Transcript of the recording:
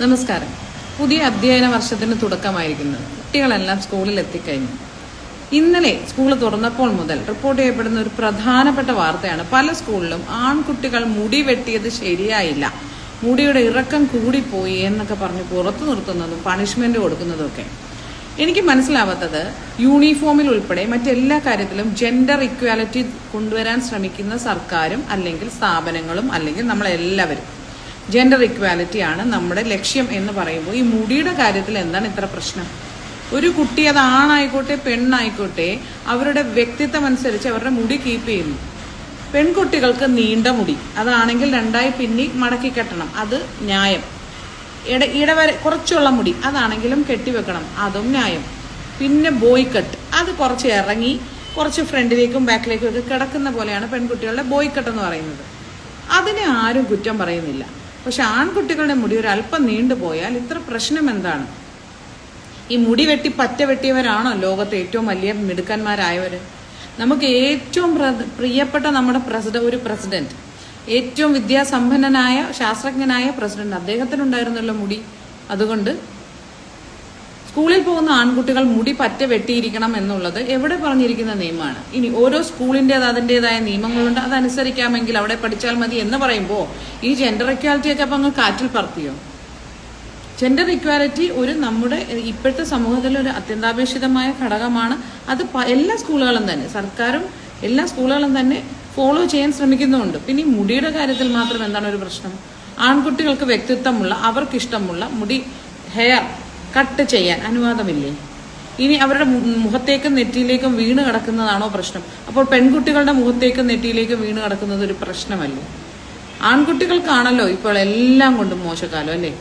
നമസ്കാരം. പുതിയ അധ്യയന വർഷത്തിന് തുടക്കമായിരിക്കുന്നു. കുട്ടികളെല്ലാം സ്കൂളിൽ എത്തിക്കഴിഞ്ഞു. ഇന്നലെ സ്കൂൾ തുറന്നപ്പോൾ മുതൽ റിപ്പോർട്ട് ചെയ്യപ്പെടുന്ന ഒരു പ്രധാനപ്പെട്ട വാർത്തയാണ് പല സ്കൂളിലും ആൺകുട്ടികൾ മുടി വെട്ടിയത് ശരിയായില്ല. മുടിയുടെ ഇറക്കം കൂടിപ്പോയി എന്നൊക്കെ പറഞ്ഞ് പുറത്തു നിർത്തുന്നതും പണിഷ്മെന്റ് കൊടുക്കുന്നതും ഒക്കെ. എനിക്ക് മനസ്സിലാവാത്തത് യൂണിഫോമിൽ ഉൾപ്പെടെ മറ്റെല്ലാ കാര്യത്തിലും ജെൻഡർ ഇക്വാലിറ്റി കൊണ്ടുവരാൻ ശ്രമിക്കുന്ന സർക്കാരും അല്ലെങ്കിൽ സ്ഥാപനങ്ങളും അല്ലെങ്കിൽ നമ്മളെല്ലാവരും ജെൻഡർ ഇക്വാലിറ്റി ആണ് നമ്മുടെ ലക്ഷ്യം എന്ന് പറയുമ്പോൾ ഈ മുടിയുടെ കാര്യത്തിൽ എന്താണ് ഇത്ര പ്രശ്നം? ഒരു കുട്ടി അത് ആണായിക്കോട്ടെ പെണ്ണായിക്കോട്ടെ അവരുടെ വ്യക്തിത്വം അനുസരിച്ച് അവരുടെ മുടി കീപ്പ് ചെയ്യുന്നു. പെൺകുട്ടികൾക്ക് നീണ്ട മുടി അതാണെങ്കിൽ രണ്ടായി പിന്നി മടക്കി കെട്ടണം അത് ന്യായം. ഇട ഇടവരെ കുറച്ചുള്ള മുടി അതാണെങ്കിലും കെട്ടിവെക്കണം അതും ന്യായം. പിന്നെ ബോയ് കട്ട് അത് കുറച്ച് ഇറങ്ങി കുറച്ച് ഫ്രണ്ടിലേക്കും ബാക്കിലേക്കും ഒക്കെ കിടക്കുന്ന പോലെയാണ് പെൺകുട്ടികളുടെ ബോയ് കട്ട് എന്ന് പറയുന്നത്. അതിനെ ആരും കുറ്റം പറയുന്നില്ല. പക്ഷെ ആൺകുട്ടികളുടെ മുടി ഒരു അല്പം നീണ്ടുപോയാൽ ഇത്ര പ്രശ്നം എന്താണ്? ഈ മുടി വെട്ടി പറ്റ വെട്ടിയവരാണോ ലോകത്തെ ഏറ്റവും വലിയ മിടുക്കന്മാരായവര്? നമുക്ക് ഏറ്റവും പ്രിയപ്പെട്ട നമ്മുടെ പ്രസിഡന്റ് ഒരു പ്രസിഡന്റ് ഏറ്റവും വിദ്യാസമ്പന്നനായ ശാസ്ത്രജ്ഞനായ പ്രസിഡന്റ് അദ്ദേഹത്തിനുണ്ടായിരുന്നല്ലോ മുടി. അതുകൊണ്ട് സ്കൂളിൽ പോകുന്ന ആൺകുട്ടികൾ മുടി പറ്റ വെട്ടിയിരിക്കണം എന്നുള്ളത് എവിടെ പറഞ്ഞിരിക്കുന്ന നിയമമാണ്. ഇനി ഓരോ സ്കൂളിന്റെത് അതിന്റെതായ നിയമങ്ങളുണ്ട്. അതനുസരിക്കാമെങ്കിൽ അവിടെ പഠിച്ചാൽ മതി എന്ന് പറയുമ്പോൾ ഈ ജെൻഡർ ഇക്വാലിറ്റി ഒക്കെ അപ്പം അങ്ങ് കാറ്റിൽ പറത്തിയോ? ജെൻഡർ ഇക്വാലിറ്റി ഒരു നമ്മുടെ ഇപ്പോഴത്തെ സമൂഹത്തിലെ ഒരു അത്യന്താപേക്ഷിതമായ ഘടകമാണ്. അത് എല്ലാ സ്കൂളുകളും തന്നെ സർക്കാരും എല്ലാ സ്കൂളുകളും തന്നെ ഫോളോ ചെയ്യാൻ ശ്രമിക്കുന്നുമുണ്ട് പിന്നെ ഈ മുടിയുടെ കാര്യത്തിൽ മാത്രം എന്താണ് ഒരു പ്രശ്നം? ആൺകുട്ടികൾക്ക് വ്യക്തിത്വമുള്ള അവർക്കിഷ്ടമുള്ള മുടി ഹെയർ കട്ട് ചെയ്യാൻ അനുവാദമില്ലേ? ഇനി അവരുടെ മുഖത്തേക്കും നെറ്റിയിലേക്കും വീണ് കിടക്കുന്നതാണോ പ്രശ്നം? അപ്പോൾ പെൺകുട്ടികളുടെ മുഖത്തേക്കും നെറ്റിയിലേക്കും വീണ് കിടക്കുന്നത് ഒരു പ്രശ്നമല്ലേ? ആൺകുട്ടികൾക്കാണല്ലോ ഇപ്പോൾ എല്ലാം കൊണ്ടും മോശക്കാലം അല്ലേ?